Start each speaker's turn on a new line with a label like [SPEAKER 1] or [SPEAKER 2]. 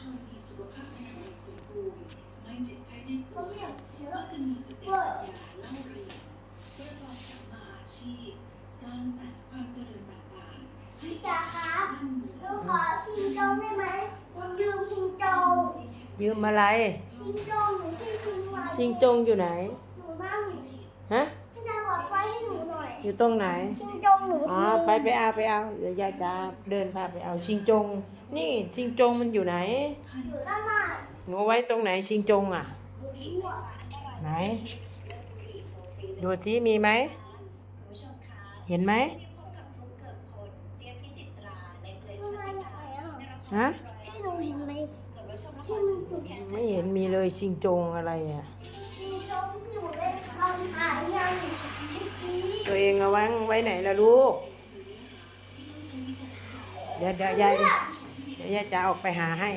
[SPEAKER 1] ชนมีสุขภาพอนามัยสมบูรณ์ไม่เจ็บไข้ได้ป่
[SPEAKER 2] เขา
[SPEAKER 1] วย
[SPEAKER 2] เรียกเย
[SPEAKER 1] ก็
[SPEAKER 2] อะ
[SPEAKER 1] จะมีสติปัญญาเล่าเรียนประกอบสัมมาอาชีพ สร้างสรรค์ความเจริญต่างๆให้
[SPEAKER 2] พี่
[SPEAKER 1] แก่
[SPEAKER 2] จ๋าครับ
[SPEAKER 1] บ้านเมือง
[SPEAKER 2] หนูขอชิงโจงได้ไหมผมยืมชิงโจง
[SPEAKER 3] ยืมอะไร
[SPEAKER 2] ชิงโจงหนูที่ชิงไว้
[SPEAKER 3] ชิงจงอยู่ไหน
[SPEAKER 2] หนูบ้าง
[SPEAKER 3] ฮะ
[SPEAKER 2] อย
[SPEAKER 3] อยู่ตรงไหน
[SPEAKER 2] ชิงโจงหนู
[SPEAKER 3] อ๋อ ไปไปเอาไปเอา เดี๋ยวยายจะเดินพาไปเอาชิงจง นี่ชิงจงมันอยู่ไหน
[SPEAKER 2] อยู่ด้านหน้า
[SPEAKER 3] หนูเอาไว้ตรงไหนชิงจงอะ ไหน ดูสิมีไหม เห็นไหม
[SPEAKER 2] ทำไมไหนอะ
[SPEAKER 3] ฮะ
[SPEAKER 2] พี่หนูเห็นไหมที่มันถูก
[SPEAKER 3] ไม่เห็นมีเลยชิงจงอะไรอะ
[SPEAKER 2] ชิงโจงที่หนูได้ทำหายยังเมื่อกี้
[SPEAKER 3] ตัวเองเอาไว้ไว้ไหนล่ะลูก เดี๋ยวเดี๋ยวยายเดี๋ยวยายจะออกไปหาให้